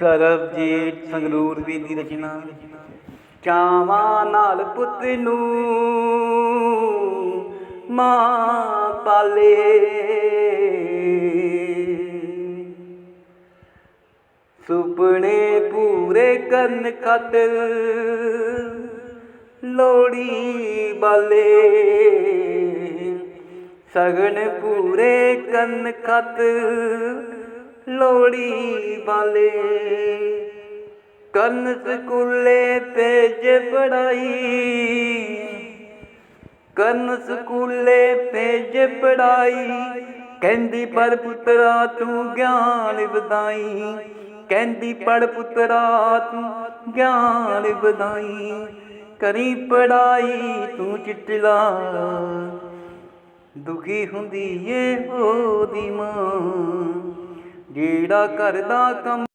ਸਰਬਜੀਤ ਸੰਗਰੂਰ ਵੀ ਦੀ ਰਚਨਾ ਚਾਵਾਂ ਨਾਲ ਪੁੱਤ ਨੂੰ ਮਾਂ ਪਾਲੇ। ਸੁਪਨੇ ਪੂਰੇ ਕਰਨ ਖਾਤਰ ਲੋੜੀ ਬਾਲੇ। ਸਗਨ ਪੂਰੇ ਕਰਨ ਖਾਤਰ ਲੋੜੀ ਵਾਲੇ। ਕੰਨ ਸਕੂਲੇ ਭੇਜ ਪੜਾਈ। ਕੰਨ ਸਕੂਲੇ ਭੇਜ ਪੜਾਈ। ਕਹਿੰਦੀ, ਪਰ ਪੁੱਤਰਾ ਤੂੰ ਗਿਆਨ ਵਧਾਈ। ਕਹਿੰਦੀ ਪੜ ਪੁੱਤਰਾ ਤੂੰ ਗਿਆਨ ਵਧਾਈ। ਕਰੀ ਪੜਾਈ ਤੂੰ ਚਿੱਟਲਾ। ਦੁਖੀ ਹੁੰਦੀ ਏ ਉਹਦੀ ਮਾਂ। ਜਿਹੜਾ ਕਰਦਾ ਦਾ ਕੰਮ